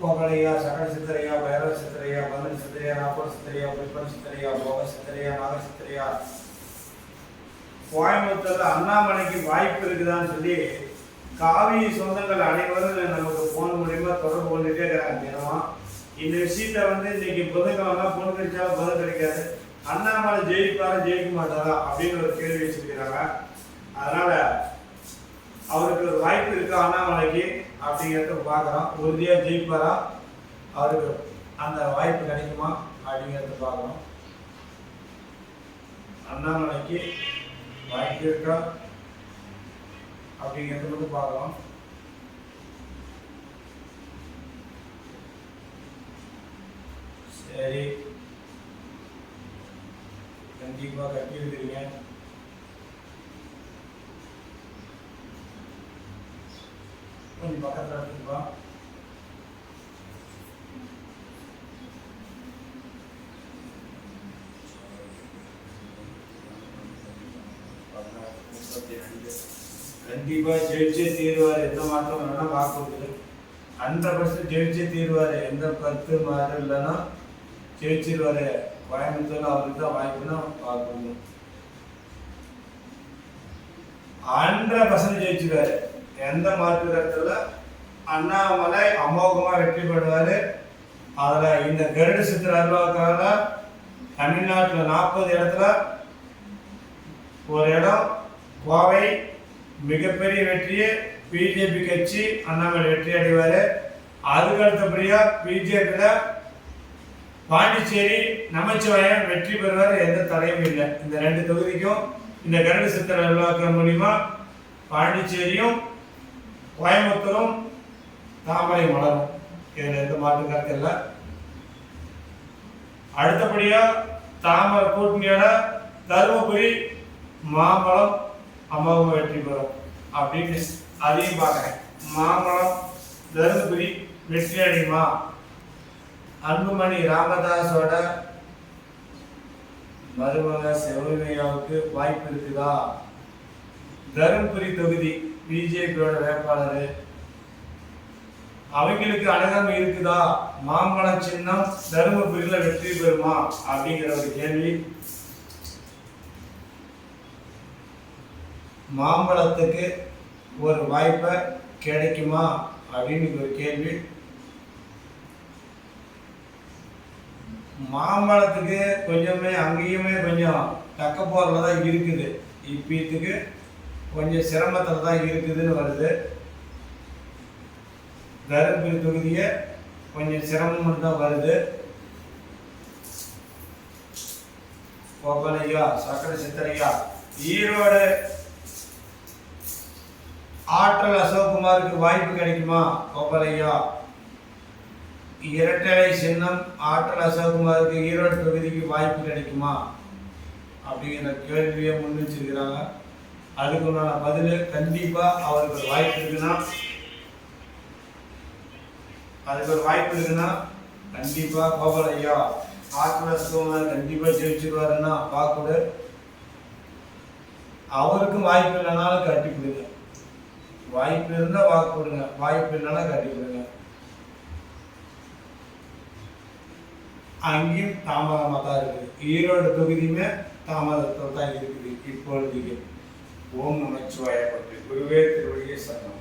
கோகலையா சகல சித்தரையா வைர சித்தரையா பதினெட்டு சித்தரையா நாற்பது சித்தரையா புஷ்பன் சித்தரையா போக சித்தரையா நாக சித்தரையா கோயம்புத்தூர்ல அண்ணாமலைக்கு வாய்ப்பு இருக்குதான்னு சொல்லி காவி சொந்தங்கள் அனைவரும் நமக்கு போன் மூலியமா தொடர்பு கொண்டுட்டே இருக்கிறாங்க தினமும் இந்த விஷயத்த வந்து இன்னைக்கு புதன்கிழமை பொண்ணு கிடைச்சாலும் பதில் கிடைக்காது. அண்ணாமலை ஜெயிப்பாரா ஜெயிக்க மாட்டாரா அப்படின்னு ஒரு கேள்வி வச்சிருக்கிறாங்க. அதனால அவருக்கு ஒரு வாய்ப்பு இருக்கா அண்ணாமலைக்கு? அப்படிங்கிறத பார்க்குறோம். உறுதியாக ஜெயிப்பாரா அவருக்கு அந்த வாய்ப்பு கிடைக்குமா அப்படிங்கிறத பார்க்குறோம். அண்ணாமலைக்கு வாய்ப்பு இருக்கா அப்படிங்கிறத மட்டும் பார்க்குறோம். சரி. கண்டிப்பாக கட்டி கொஞ்சம் பக்கத்தில் எடுத்துப்பா கண்டிப்பா ஜெயிச்சே தீருவார் எந்த மாற்றம் வேணா பார்க்குறது ஹண்ட்ரட் பர்சன்ட் ஜெயிச்சே தீருவார் எந்த கருத்து மாதிரி இல்லைன்னா ஜெயிச்சிருவாரு. கோயம்புத்தூர்ல அவருக்கு தான் வாய்ப்புன்னா பார்க்கணும் ஹண்ட்ரட் பர்சன்ட் ஜெயிச்சிருவாரு. எந்த மாற்று இடத்துல அண்ணாமலை அமோகமாக வெற்றி பெறுவார். அதில் இந்த கருடு சித்திர அருவாக்காக தமிழ்நாட்டில் நாற்பது இடத்துல ஒரு இடம் கோவை மிகப்பெரிய வெற்றியை பிஜேபி கட்சி அண்ணாமலை வெற்றி அடைவார். அதுக்கு அடுத்தபடியாக பிஜேபியில் பாண்டிச்சேரி நமச்சிவாயம் வெற்றி பெறுவார் எந்த தடையும் இல்லை. இந்த ரெண்டு தொகுதிக்கும் இந்த கருடு சித்திர அலுவலகம் மூலிமா பாண்டிச்சேரியும் கோயம்புத்தூரும் தாமரை மலரும். இதில் எந்த மாற்று கருத்து இல்லை. அடுத்தபடியாக தாமரை கூட்டணியோட தருமபுரி மாம்பழம் அம்மாவும் வெற்றி பெறும் அப்படின்னு அதையும் பார்க்குறேன். மாம்பழம் தருமபுரி வெற்றி அடையுமா? அன்புமணி ராமதாஸோட மருமக செவமையாவுக்கு வாய்ப்பு இருக்குதா? தருமபுரி தொகுதி பிஜேபியோட வேட்பாளர். அவங்களுக்கு அழகம் இருக்குதா? மாம்பழம் சின்னம் தருமபுரியில் வெற்றி பெறுமா? அப்படிங்கிற ஒரு கேள்வி. மாம்பழத்துக்கு ஒரு வாய்ப்பை கிடைக்குமா? அப்படின்னு ஒரு கேள்வி. மாம்பழத்துக்கு கொஞ்சமே அங்கேயுமே கொஞ்சம் தக்க போரில் தான் இருக்குது. இப்பீத்துக்கு கொஞ்சம் சிரமத்தில் தான் இருக்குதுன்னு வருது. தருமபுரி தொகுதியை கொஞ்சம் சிரமம் தான் வருது. கோபாலையா சக்கர சித்தரையா ஈரோடு ஆற்றல் அசோக்குமாருக்கு வாய்ப்பு கிடைக்குமா? கோபாலையா இரட்டலை சின்னம் ஆற்றல் அசோக்குமாருக்கு ஈரோடு தொகுதிக்கு வாய்ப்பு கிடைக்குமா? அப்படிங்கிற கேள்வியை முன் வச்சிருக்கிறாங்க. அதுக்கு உண்டான பதில் கண்டிப்பாக அவருக்கு ஒரு வாய்ப்பு இருக்குன்னா அதுக்கு ஒரு வாய்ப்பு இருக்குன்னா கண்டிப்பாக கோபால் ஐயா ஆற்றல் அசோக்குமார் கண்டிப்பாக ஜெயிச்சிருவாருன்னா பார்க்கூட அவருக்கும் வாய்ப்பு இல்லைனாலும் கட்டி கொடுங்க. வாய்ப்பு இருந்தால் வாக்கு கொடுங்க. வாய்ப்பு இல்லைன்னா கட்டி கொடுங்க. அங்கேயும் தாமதமாக தான் இருக்குது. ஈரோடு தொகுதியுமே தாமதத்தில் தான் இருக்குது இப்பொழுதுக்கு. ஓம் நமச்சிவாய. பற்றி குருவே திருவடியே சரணம்.